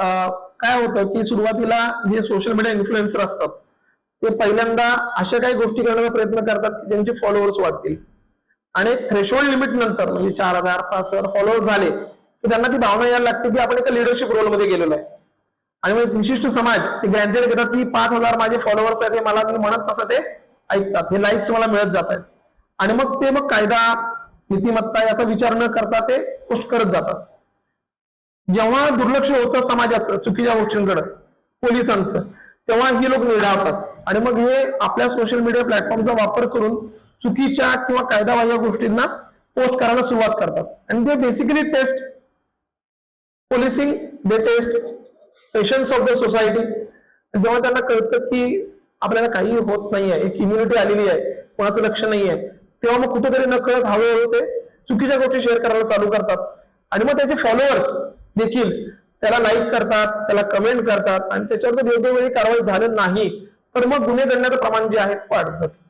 काय होतं की सुरुवातीला जे सोशल मीडिया इन्फ्लुएन्सर असतात. ते पहिल्यांदा अशा काही गोष्टी करण्याचा प्रयत्न करतात की त्यांचे फॉलोअर्स वाढतील. आणि थ्रेशोल्ड लिमिट नंतर म्हणजे चार हजार पाच हजार फॉलोअर्स झाले की त्यांना ती भावना यायला लागते की आपण एका लिडरशिप रोलमध्ये गेलेलो आहे. आणि मग विशिष्ट समाज ते ग्रँटेड घेतात की पाच हजार माझे फॉलोअर्स आहेत हे मला मी म्हणत तसं ते ऐकतात. हे लाईक्स मला मिळत जात आहेत. आणि मग ते मग कायदा नीतिमत्ता याचा विचार न करता ते पोस्ट करत जातात. जेव्हा दुर्लक्ष होतं समाजाचं चुकीच्या गोष्टींकडे पोलिसांचं तेव्हा ही लोक निडावतात आणि मग हे आपल्या सोशल मीडिया प्लॅटफॉर्मचा वापर करून चुकीच्या किंवा कायदाबाह्य गोष्टींना पोस्ट करायला सुरुवात करतात. आणि ते basically test policing they test patience of the society जेव्हा त्यांना कळतं की आपल्याला काही होत नाही आहे एक इम्युनिटी आलेली आहे कोणाचं लक्ष नाही आहे तेव्हा मग कुठेतरी नकळत हळूहळू ते चुकीच्या गोष्टी शेअर करायला चालू करतात. आणि मग त्याचे फॉलोअर्स देखील त्याला लाईक करतात त्याला कमेंट करतात आणि त्याच्यावर जर योग्य वेळी कारवाई झाली नाही. तर मग गुन्हे घडण्याचं प्रमाण जे आहे वाढत.